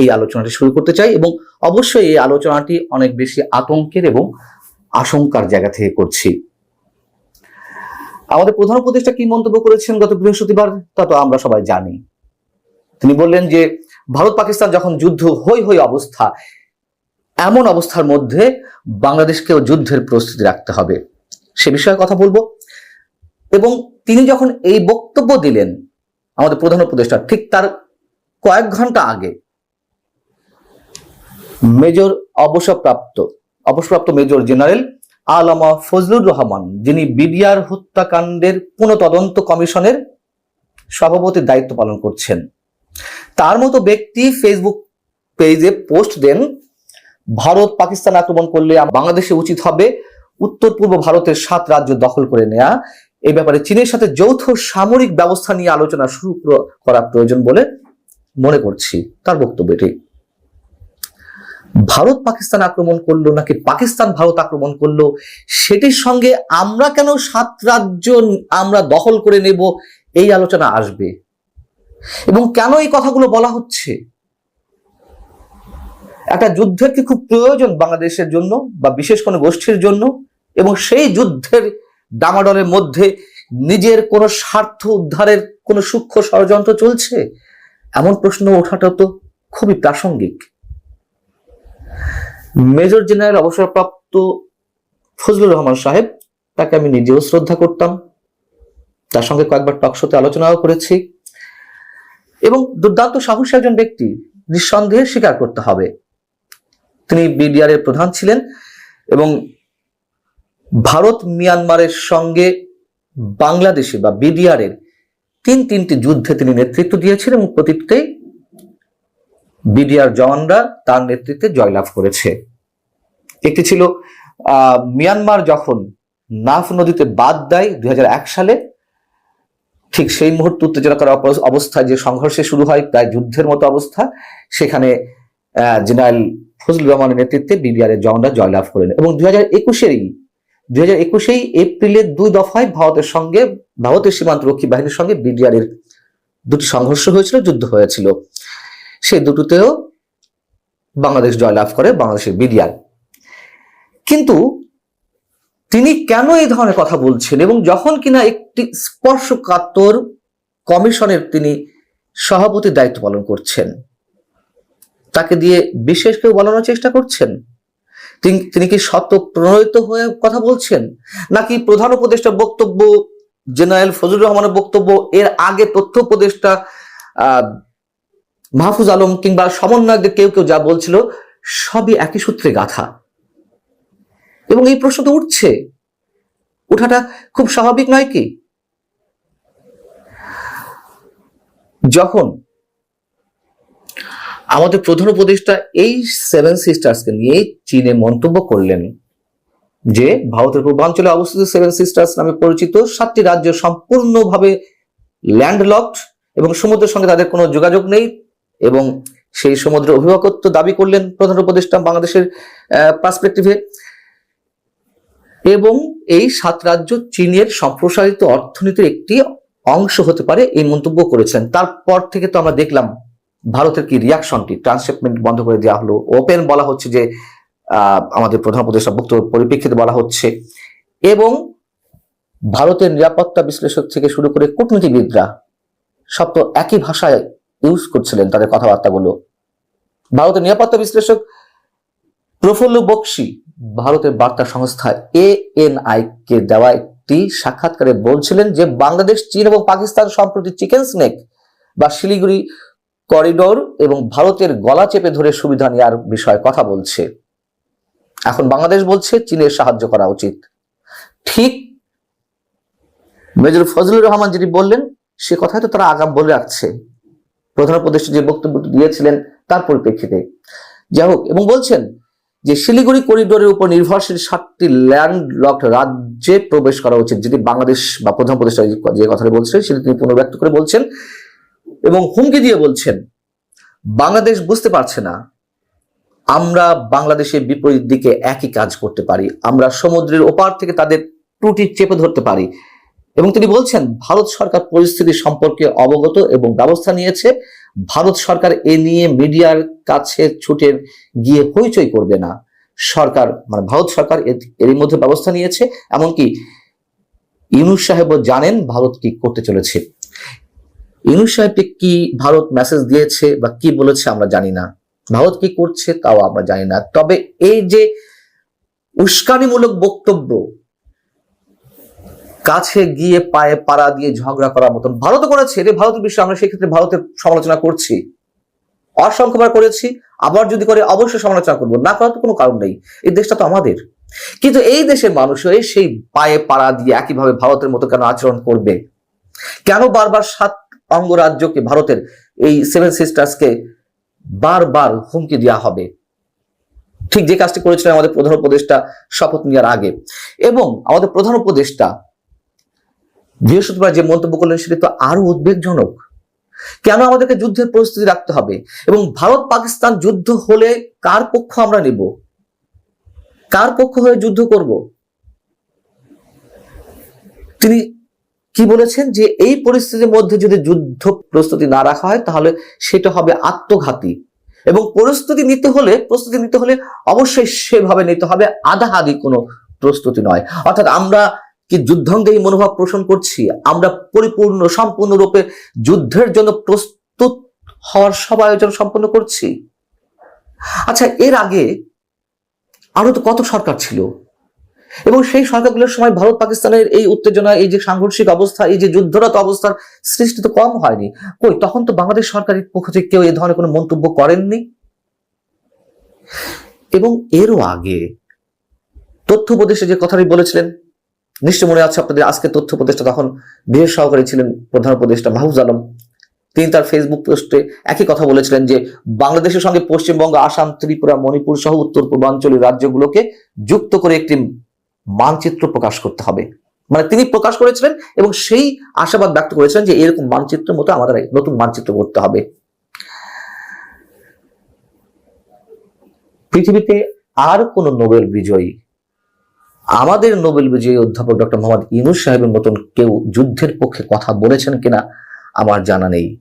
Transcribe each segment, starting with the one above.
এই আলোচনাটি শুরু করতে চাই এবং অবশ্যই এই আলোচনাটি অনেক বেশি আতঙ্কের এবং আশঙ্কার জায়গা থেকে করছি। আমাদের প্রধান উপদেষ্টা কি মন্তব্য করেছেন গত বৃহস্পতিবার? তা তো আমরা সবাই জানি। তিনি বললেন যে, ভারত পাকিস্তান যখন যুদ্ধ হই হই অবস্থা, এমন অবস্থার মধ্যে বাংলাদেশকেও যুদ্ধের প্রস্তুতি রাখতে হবে। সে বিষয়ে কথা বলব। এবং তিনি যখন এই বক্তব্য দিলেন, আমাদের প্রধান উপদেষ্টা, ঠিক তার কয়েক ঘণ্টা আগে মেজর অবসরপ্রাপ্ত অবসরপ্রাপ্ত মেজর জেনারেল আলামা ফজলুর রহমান, যিনি বিডিআর হত্যাকাণ্ডের পুনঃতদন্ত কমিশনের সভাপতির দায়িত্ব পালন করছেন। তার মতো ব্যক্তি ফেসবুক পেজে পোস্ট দেন, ভারত পাকিস্তান আক্রমণ করলে বাংলাদেশে উচিত হবে উত্তর পূর্ব ভারতের সাত রাজ্য দখল করে নেয়া। এই ব্যাপারে চীনের সাথে যৌথ সামরিক ব্যবস্থা নিয়ে আলোচনা শুরু করা- প্রয়োজন বলে মনে করছি। তার বক্তব্য এটি ভারত পাকিস্তান আক্রমণ করল নাকি পাকিস্তান ভারত আক্রমণ করল? সেটির সঙ্গে আমরা কেন সাত রাজ্য আমরা দখল করে নেব? এই আলোচনা আসবে। এবং কেন এই কথাগুলো বলা হচ্ছে? একটা যুদ্ধের কি খুব প্রয়োজন বাংলাদেশের জন্য বা বিশেষ কোনো গোষ্ঠীর জন্য? এবং সেই যুদ্ধের ডামাডলের মধ্যে নিজের কোনো স্বার্থ উদ্ধারের কোনো সূক্ষ্ম ষড়যন্ত্র চলছে? এমন প্রশ্ন ওঠাটা তো খুবই প্রাসঙ্গিক। মেজর জেনারেল অবসরপ্রাপ্ত ফজলুর রহমান সাহেব, তাকে আমি নিজেও শ্রদ্ধা করতাম। তার সঙ্গে কয়েকবার টকশোতে আলোচনাও করেছি। এবং দুর্দান্ত সাহসী একজন ব্যক্তি, নিঃসন্দেহে স্বীকার করতে হবে। তিনি বিডিআর এর প্রধান ছিলেন এবং ভারত মিয়ানমারের সঙ্গে বাংলাদেশে বা বিডিআর এর তিন তিনটি যুদ্ধে তিনি নেতৃত্ব দিয়েছিলেন এবং প্রতিটাই বিডিআর জওয়ানরা তার নেতৃত্বে জয়লাভ করেছে। একটি ছিল মিয়ানমার যখন নাফ নদীতে বাদ দেয় দুই হাজার এক সালে, ঠিক সেই মুহূর্তে উত্তেজনাকর অব- অবস্থায় যে সংঘর্ষে শুরু হয় প্রায় যুদ্ধের মতো অবস্থা, সেখানে জেনারেল ফজলুর রহমানের নেতৃত্বে বিডিআর এর জওয়ানরা জয়লাভ করেন এবং দুই হাজার একুশেরই, দুই হাজার একুশেই এপ্রিলের দুই দফায় ভারতের সঙ্গে, ভারতের সীমান্তরক্ষী বাহিনীর সঙ্গে বিডিআর এর দুটি সংঘর্ষ হয়েছিল, যুদ্ধ হয়েছিল। সেই দুটোতেও বাংলাদেশ জয়লাভ করে, বাংলাদেশের বিডিআর। কিন্তু তিনি কেন এই ধরনের কথা বলছেন এবং যখন কিনা একটি স্পর্শকাতর কমিশনের তিনি সভাপতির দায়িত্ব পালন করছেন, তাকে দিয়ে বিশেষ কেউ বলানোর চেষ্টা করছেন? তিনি কি সত্য প্রণোদিত হয়ে কথা বলছেন? নাকি প্রধান উপদেষ্টার বক্তব্য, জেনারেল ফজলুর রহমানের বক্তব্য, এর আগে তথ্য উপদেষ্টা মাহফুজ আলম কিংবা সমন্বয়কদের কেউ কেউ যা বলছিল, সবই একই সূত্রে গাথা। এবং এই প্রশ্ন তো উঠছে। উঠাটা খুব স্বাভাবিক নয় কি? যখন আমাদের প্রধান উপদেষ্টা এই সেভেন সিস্টার্সকে নিয়ে চীনে মন্তব্য করলেন যে, ভারতের পূর্বাঞ্চলে অবস্থিত সেভেন সিস্টার্স নামে পরিচিত সাতটি রাজ্য সম্পূর্ণভাবে ল্যান্ডলকড এবং সমুদ্রের সঙ্গে তাদের কোনো যোগাযোগ নেই। এবং সেই সমুদ্রের অভিভাবকত্ব দাবি করলেন প্রধান উপদেষ্টা বাংলাদেশের পার্সপেক্টিভে এবং এই সাত রাজ্য চীনের সম্প্রসারিত অর্থনীতির একটি অংশ হতে পারে এই মন্তব্য করেছেন। তারপর থেকে তো আমরা দেখলাম ভারতের কি রিয়াকশনটি ট্রান্সশিপমেন্ট বন্ধ করে দেওয়া হলো। ওপেন বলা হচ্ছে যে আমাদের প্রধান উপদেষ্টা বক্তব্য পরিপ্রেক্ষিতে বলা হচ্ছে। এবং ভারতের নিরাপত্তা বিশ্লেষক থেকে শুরু করে কূটনীতিবিদরা সব তো একই ভাষায় ইউজ করছিলেন, তাদের কথাবার্তাগুলো ভারতের নিরাপত্তা বিশ্লেষক প্রফুল্ল বক্সি ভারতের বার্তা সংস্থা এএনআই কে দেওয়া একটি সাক্ষাৎকারে বলছিলেন যে, বাংলাদেশ, চীন এবং পাকিস্তান সম্প্রতি চিকেন স্নেক বা শিলিগুড়ি করিডোর এবং ভারতের গলা চেপে ধরে সুবিধা নেওয়ার বিষয়ে কথা বলছে। এখন বাংলাদেশ বলছে, চীনের সাহায্য করা উচিত। ঠিক মেজর ফজলুর রহমান যেটি বললেন, সে কথাই তো তারা আগাম বলে রাখছে। প্রধান উপদেষ্টা যে বক্তব্যটি দিয়েছিলেন তার পরিপ্রেক্ষিতে। যাই হোক, এবং বলছেন যে শিলিগুড়ি করিডোরের উপর নির্ভরশীল সাতটি ল্যান্ড লকড রাজ্যে প্রবেশ করা উচিত যদি বাংলাদেশ বা প্রধান উপদেষ্টা যে কথাটা বলছেন সেটি তিনি পুনর্ব্যক্ত করে বলছেন এবং হুমকি দিয়ে বলছেন, বাংলাদেশ বুঝতে পারছে না আমরা বাংলাদেশের বিপরীত দিকে একই কাজ করতে পারি, আমরা সমুদ্রের ওপার থেকে তাদের ত্রুটি চেপে ধরতে পারি। এবং তিনি বলছেন, ভারত সরকার পরিস্থিতি সম্পর্কে অবগত এবং ব্যবস্থা নিয়েছে। ভারত সরকার এ নিয়ে মিডিয়ার কাছে ছুটে গিয়ে হইচই করবে না। সরকার মানে ভারত সরকার এর- মধ্যে ব্যবস্থা নিয়েছে। এমনকি ইউনুস সাহেবও জানেন ভারত কি করতে চলেছে। ইউনুস সাহেবকে কি ভারত মেসেজ দিয়েছে বা কি বলেছে আমরা জানি না। ভারত কি করছে তাও আমরা জানি না। তবে এই যে উস্কানিমূলক বক্তব্য কাছে গিয়ে পায়ে পাড়া দিয়ে ঝগড়া করার মতন ভারত করেছে এটা ভারতের বিষয়, আমরা সেক্ষেত্রে ভারতের সমালোচনা করছি। অসংখ্যবার করেছি, আবার যদি করে অবশ্যই সমালোচনা করব, না করার তো কোনো কারণ নেই, এই দেশটা তো আমাদের। কিন্তু এই দেশের মানুষ হয়ে সেই পায়ে পাড়া দিয়ে একইভাবে ভারতের মতো কেন আচরণ করবে? কেন বারবার সাত অঙ্গরাজ্যকে ভারতের এই সেভেন সিস্টার্সকে বারবার হুমকি দেওয়া হবে? ঠিক যে কাজটি করেছিলেন আমাদের প্রধান উপদেষ্টা শপথ নেওয়ার আগে। এবং আমাদের প্রধান উপদেষ্টা বৃহস্পতিবার যে মন্তব্য করলেন সেটা তো আরও উদ্বেগজনক। কেন আমাদেরকে যুদ্ধের পরিস্থিতি রাখতে হবে? এবং ভারত পাকিস্তান যুদ্ধ হলে কার পক্ষ আমরা নেব? কার পক্ষ হয়ে যুদ্ধ করব? তিনি কি বলেছেন যে এই পরিস্থিতির মধ্যে যদি যুদ্ধ প্রস্তুতি না রাখা হয়, তাহলে সেটা হবে আত্মঘাতী। এবং প্রস্তুতি নিতে হলে, প্রস্তুতি নিতে হলে অবশ্যই সেভাবে নিতে হবে আধা আধাহাদি কোনো প্রস্তুতি নয়। অর্থাৎ আমরা কি যুদ্ধঙ্গে এই মনোভাব পোষণ করছি? আমরা পরিপূর্ণ, সম্পূর্ণরূপে যুদ্ধের জন্য প্রস্তুত হওয়ার সব আয়োজন সম্পন্ন করছি। আচ্ছা এর আগে আরও তো কত সরকার ছিল? এবং সেই সরকারগুলোর সময় ভারত পাকিস্তানের এই উত্তেজনা, এই যে সাংঘর্ষিক অবস্থা, এই যে যুদ্ধরত অবস্থার সৃষ্টি তো কম হয়নি। কই, তখন তো বাংলাদেশ সরকারের পক্ষ থেকে কেউ এ ধরনের কোনো মন্তব্য করেননি? এবং এরও আগে তথ্য উপদেশে যে কথাটি বলেছিলেন নিশ্চয় মনে আছে আপনাদের আজকে তথ্য উপদেষ্টা তখন বিশেষ সহকারী ছিলেন প্রধান উপদেষ্টা মাহফুজ আলম। তিনি তার ফেসবুক পোস্টে একই কথা বলেছিলেন যে, বাংলাদেশের সঙ্গে পশ্চিমবঙ্গ, আসাম, ত্রিপুরা, মণিপুর সহ উত্তর পূর্বাঞ্চলীয় রাজ্যগুলোকে যুক্ত করে একটি মানচিত্র প্রকাশ করতে হবে। মানে তিনি প্রকাশ করেছিলেন এবং সেই আশাবাদ ব্যক্ত করেছিলেন যে, এরকম মানচিত্রের মতো আমাদের নতুন মানচিত্র করতে হবে। পৃথিবীতে আর কোন নোবেল বিজয়ী আমাদের নোবেল বিজয়ী অধ্যাপক ডক্টর মোহাম্মদ ইউনুস সাহেবের মতন কেউ যুদ্ধের পক্ষে কথা বলেছেন কিনা, আমার জানা নেই।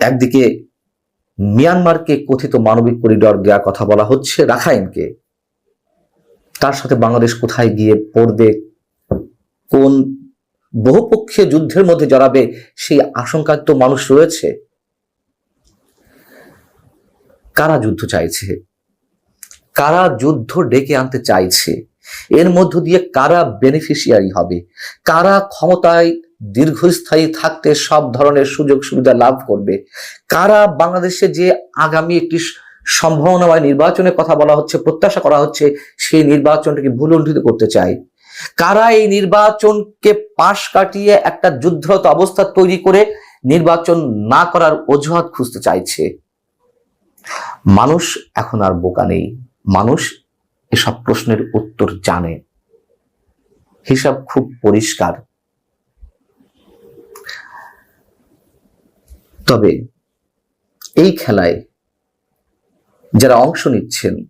একদিকে মিয়ানমারকে কথিত মানবিক করিডর দেওয়ার কথা বলা হচ্ছে রাখাইনকে। তার সাথে বাংলাদেশ কোথায় গিয়ে পড়বে, কোন বহুপক্ষীয় যুদ্ধের মধ্যে জড়াবে, সেই আশঙ্কা তো মানুষ রয়েছে। কারা যুদ্ধ চাইছে? কারা যুদ্ধ ডেকে আনতে চাইছে? এর মধ্য দিয়ে কারা বেনিফিশিয়ারি হবে? কারা ক্ষমতায় দীর্ঘস্থায়ী থাকতে সব ধরনের সুযোগ সুবিধা লাভ করবে? কারা বাংলাদেশে যে আগামী একটি সম্ভাবনাময় নির্বাচনের কথা বলা হচ্ছে, প্রত্যাশা করা হচ্ছে, সেই নির্বাচনটাকে ভুলুণ্ঠিত করতে চায়? কারা এই নির্বাচনকে পাশ কাটিয়ে একটা যুদ্ধরত অবস্থা তৈরি করে নির্বাচন না করার অজুহাত খুঁজতে চাইছে? মানুষ এখন আর বোকা নেই। মানুষ এসব প্রশ্নের উত্তর জানে। হিসাব খুব পরিষ্কার। তবে এই খেলায় যারা অংশ নিচ্ছেন,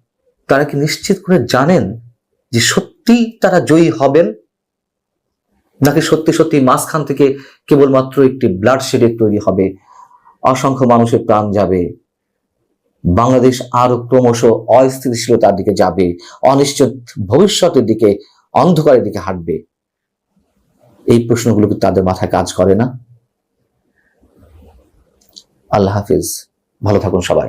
তারা কি নিশ্চিত করে জানেন যে সত্যি তারা জয়ী হবেন? নাকি সত্যি সত্যি মাঝখান থেকে কেবলমাত্র একটি ব্লাড শেডের তৈরি হবে? অসংখ্য মানুষের প্রাণ যাবে। বাংলাদেশ আরও ক্রমশ অস্থিতিশীলতার দিকে যাবে, অনিশ্চিত ভবিষ্যতের দিকে, অন্ধকারের দিকে হাঁটবে। এই প্রশ্নগুলো কি তাদের মাথায় কাজ করে না? আল্লাহ হাফিজ, ভালো থাকুন সবাই।